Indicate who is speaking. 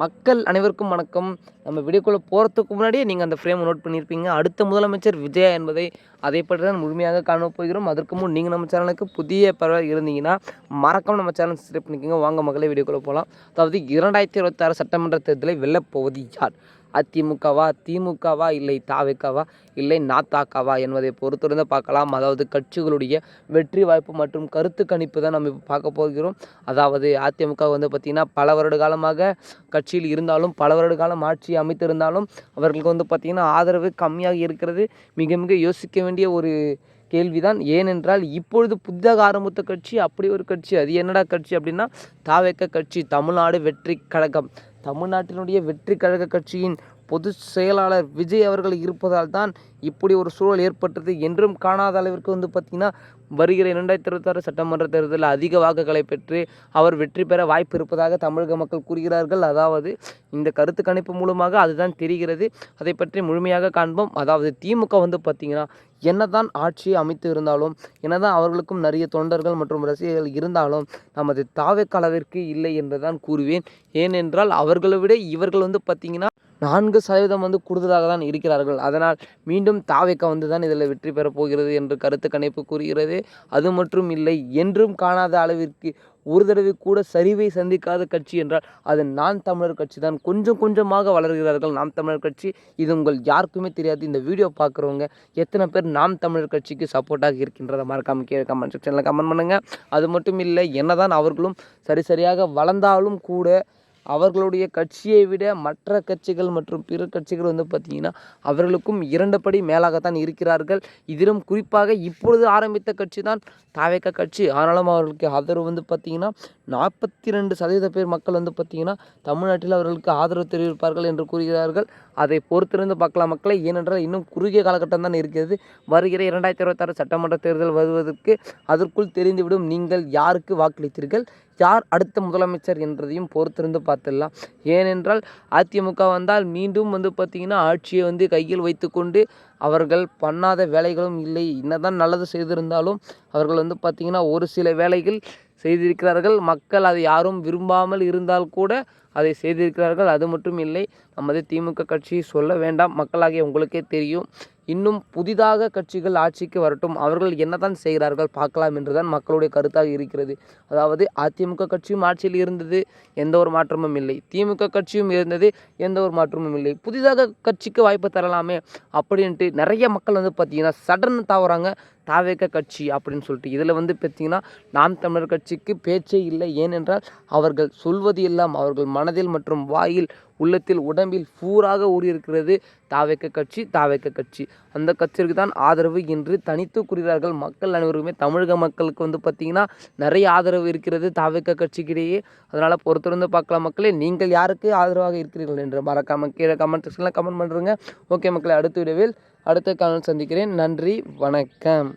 Speaker 1: மக்கள் அனைவருக்கும் வணக்கம். நம்ம வீடியோக்குள்ளே போகிறதுக்கு முன்னாடியே நீங்கள் அந்த ஃப்ரேம் நோட் பண்ணியிருப்பீங்க அடுத்த முதலமைச்சர் விஜயா என்பதை அதை பற்றி தான் முழுமையாக காண போகிறோம். அதற்கு முன் நீங்கள் நம்ம சேனலுக்கு புதிய பரவாயில் இருந்தீங்கன்னா மறக்காம நம்ம சேனல் சப்ஸ்கிரைப் பண்ணிக்கோங்க. வாங்க மக்களே வீடியோக்குள்ளே போகலாம் அதாவது இரண்டாயிரத்தி இருபத்தாறு சட்டமன்ற தேர்தலை வெல்லப்போவது யார்? அதிமுகவா திமுகவா இல்லை தாவேக்காவா இல்லை நாத்தாக்காவா என்பதை பொறுத்திருந்து பார்க்கலாம். அதாவது கட்சிகளுடைய வெற்றி வாய்ப்பு மற்றும் கருத்து கணிப்பு தான் நம்ம இப்போ பார்க்க போகிறோம். அதாவது அதிமுக வந்து பார்த்திங்கன்னா பல வருட காலமாக கட்சியில் இருந்தாலும் பல வருட காலம் ஆட்சி அமைத்திருந்தாலும் அவர்களுக்கு வந்து பார்த்திங்கன்னா ஆதரவு கம்மியாக இருக்கிறது. மிக மிக யோசிக்க வேண்டிய ஒரு கேள்விதான். ஏனென்றால் இப்பொழுது புதிதாக ஆரம்பித்த கட்சி அப்படி ஒரு கட்சி. அது என்னடா கட்சி அப்படின்னா தாவேக்க கட்சி தமிழ்நாடு வெற்றி கழகம். தமிழ்நாட்டினுடைய வெற்றி கழக கட்சியின் பொதுச் செயலாளர் விஜய் அவர்கள் இருப்பதால் தான் இப்படி ஒரு சூழல் ஏற்பட்டது என்றும் காணாத அளவிற்கு வந்து பார்த்திங்கன்னா வருகிற இரண்டாயிரத்தி இருபத்தாறு சட்டமன்ற தேர்தலில் அதிக வாக்குகளை பெற்று அவர் வெற்றி பெற வாய்ப்பு இருப்பதாக தமிழக மக்கள் கூறுகிறார்கள். அதாவது இந்த கருத்து கணிப்பு மூலமாக அதுதான் தெரிகிறது. அதை பற்றி முழுமையாக காண்போம். அதாவது திமுக வந்து பார்த்திங்கன்னா என்னதான் ஆட்சியை அமைத்து இருந்தாலும் என்னதான் அவர்களுக்கும் நிறைய தொண்டர்கள் மற்றும் ரசிகர்கள் இருந்தாலும் நமது தாவே அளவிற்கு இல்லை என்றுதான் கூறுவேன். ஏனென்றால் அவர்களை விட இவர்கள் வந்து பார்த்திங்கன்னா நான்கு சதவீதம் வந்து கூடுதலாக தான் இருக்கிறார்கள். அதனால் மீண்டும் தாவேக்கா வந்து தான் இதில் வெற்றி பெறப் போகிறது என்று கருத்து கணிப்பு கூறுகிறது. அது மட்டும் இல்லை என்றும் காணாத அளவிற்கு ஒரு தடவை கூட சரிவை சந்திக்காத கட்சி என்றால் அது நான் தமிழர் கட்சி தான் கொஞ்சம் கொஞ்சமாக வளர்கிறார்கள் நாம் தமிழர் கட்சி. இது உங்கள் யாருக்குமே தெரியாது. இந்த வீடியோ பார்க்குறவங்க எத்தனை பேர் நாம் தமிழர் கட்சிக்கு சப்போர்ட்டாக இருக்கின்றதை மறக்காமல் கீழே கமெண்ட் செக்ஷனில் கமெண்ட் பண்ணுங்கள் அது மட்டும் இல்லை என்னதான் அவர்களும் சரி சரியாக வளர்ந்தாலும் கூட அவர்களுடைய கட்சியை விட மற்ற கட்சிகள் மற்றும் பிற கட்சிகள் வந்து பார்த்திங்கன்னா அவர்களுக்கும் இரண்டு படி மேலாகத்தான் இருக்கிறார்கள். இதிலும் குறிப்பாக இப்பொழுது ஆரம்பித்த கட்சி தான் தாவேக்க கட்சி. ஆனாலும் அவர்களுக்கு ஆதரவு வந்து பார்த்திங்கன்னா நாற்பத்தி ரெண்டு சதவீத பேர் மக்கள் வந்து பார்த்திங்கன்னா தமிழ்நாட்டில் அவர்களுக்கு ஆதரவு தெரிவிப்பார்கள் என்று கூறுகிறார்கள். அதை பொறுத்திருந்து பார்க்கலாம் மக்களை. ஏனென்றால் இன்னும் குறுகிய காலகட்டம் தான் இருக்கிறது. வருகிற இரண்டாயிரத்தி இருபத்தாறு சட்டமன்ற தேர்தல் வருவதற்கு அதற்குள் தெரிந்துவிடும். நீங்கள் யாருக்கு வாக்களித்தீர்கள்? யார் அடுத்த முதலமைச்சர் என்றதையும் பொறுத்திருந்து பார்த்துடலாம். ஏனென்றால் அதிமுக வந்தால் மீண்டும் வந்து பார்த்திங்கன்னா ஆட்சியை வந்து கையில் வைத்துக்கொண்டு அவர்கள் பண்ணாத வேலைகளும் இல்லை. என்னதான் நல்லது செய்திருந்தாலும் அவர்கள் வந்து பார்த்திங்கன்னா ஒரு சில வேலைகள் செய்திருக்கிறார்கள். மக்கள் அதை யாரும் விரும்பாமல் இருந்தால் கூட அதை செய்திருக்கிறார்கள். அது மட்டும் இல்லை நமது திமுக கட்சி சொல்ல வேண்டாம். மக்களாகிய உங்களுக்கே தெரியும் இன்னும் புதிதாக கட்சிகள் ஆட்சிக்கு வரட்டும். அவர்கள் என்னதான் செய்கிறார்கள் பார்க்கலாம் என்றுதான் மக்களுடைய கருத்தாக இருக்கிறது. அதாவது அதிமுக கட்சியும் ஆட்சியில் இருந்தது எந்த ஒரு மாற்றமும் இல்லை. திமுக கட்சியும் இருந்தது எந்த ஒரு மாற்றமும் இல்லை. புதிதாக கட்சிக்கு வாய்ப்பு தரலாமே அப்படின்ட்டு நிறைய மக்கள் வந்து பார்த்திங்கன்னா சடன் தாவறாங்க. தாவேக்க கட்சி அப்படின்னு சொல்லிட்டு. இதில் வந்து பார்த்திங்கன்னா நாம் தமிழர் கட்சிக்கு பேச்சே இல்லை. ஏனென்றால் அவர்கள் சொல்வது எல்லாம் அவர்கள் மனதில் மற்றும் வாயில் உள்ளத்தில் உடம்பில் பூராக ஊறியிருக்கிறது. தாவேக்க கட்சி தாவேக்க கட்சி. அந்த கட்சிக்கு தான் ஆதரவு என்று தனித்து கூறுகிறார்கள் மக்கள் அனைவருமே. தமிழக மக்களுக்கு வந்து பார்த்திங்கன்னா நிறைய ஆதரவு இருக்கிறது தாவேக்க கட்சிக்கிடையே. அதனால் பொறுத்திருந்து பார்க்கலாம் மக்களே நீங்கள் யாருக்கு ஆதரவாக இருக்கிறீர்கள் என்று மறக்காமல் கீழே கமெண்ட் செக்ஷனில் கமெண்ட் பண்ணுறங்க ஓகே மக்களை அடுத்த விடவில் அடுத்த காலம் சந்திக்கிறேன். நன்றி. வணக்கம்.